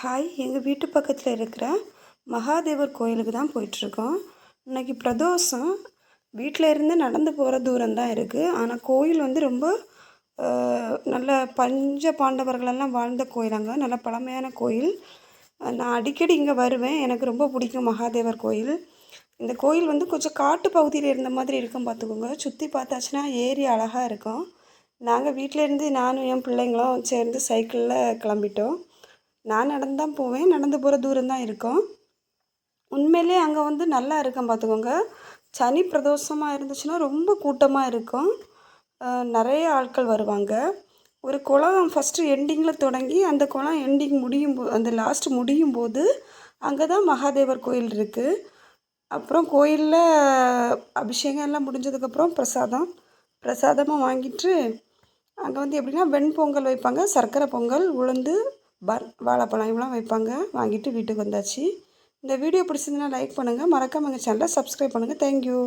Hi எங்கள் வீட்டு பக்கத்தில் இருக்கிற மகாதேவர் கோயிலுக்கு தான் போயிட்டுருக்கோம். இன்னைக்கு பிரதோஷம். வீட்டில் இருந்து நடந்து போகிற தூரம் தான் இருக்குது ஆனால் கோயில் வந்து ரொம்ப நல்ல பஞ்ச பாண்டவர்களெல்லாம் வாழ்ந்த கோயில் அங்கே. நல்ல பழமையான கோயில். நான் அடிக்கடி இங்கே வருவேன். எனக்கு ரொம்ப பிடிக்கும் மகாதேவர் கோயில். இந்த கோயில் வந்து கொஞ்சம் காட்டு பகுதியில் இருந்த மாதிரி இருக்கும் பார்த்துக்கோங்க சுற்றி பார்த்தாச்சுன்னா ஏரி அழகாக இருக்கும். நாங்கள் வீட்டில் இருந்து நானும் என் பிள்ளைங்களும் சேர்ந்து சைக்கிளில் கிளம்பிட்டோம். நான் நடந்து தான் போவேன். நடந்து போகிற தூரம் தான் இருக்கும். உண்மையிலே அங்கே வந்து நல்லா இருக்கும் பார்த்துக்கோங்க. சனி பிரதோஷமாக இருந்துச்சுன்னா ரொம்ப கூட்டமாக இருக்கும். நிறைய ஆட்கள் வருவாங்க. ஒரு குளம் ஃபஸ்ட்டு எண்டிங்கில் தொடங்கி அந்த குளம் எண்டிங் முடியும் போ அந்த லாஸ்ட் முடியும் போது அங்கே தான் மகாதேவர் கோயில் இருக்குது அப்புறம் கோயிலில் அபிஷேகம் எல்லாம் முடிஞ்சதுக்கப்புறம் பிரசாதம். பிரசாதமாக வாங்கிட்டு அங்கே வந்து எப்படின்னா வெண்பொங்கல் வைப்பாங்க. சர்க்கரை பொங்கல் உளுந்து பன் வாழைப்பழம் இவ்வளோ வைப்பாங்க. வாங்கிட்டு வீட்டுக்கு வந்தாச்சு. இந்த வீடியோ பிடிச்சிருந்தனா லைக் பண்ணுங்கள் மறக்காம எங்கள் சேனலை சப்ஸ்கிரைப் பண்ணுங்கள் தேங்க்யூ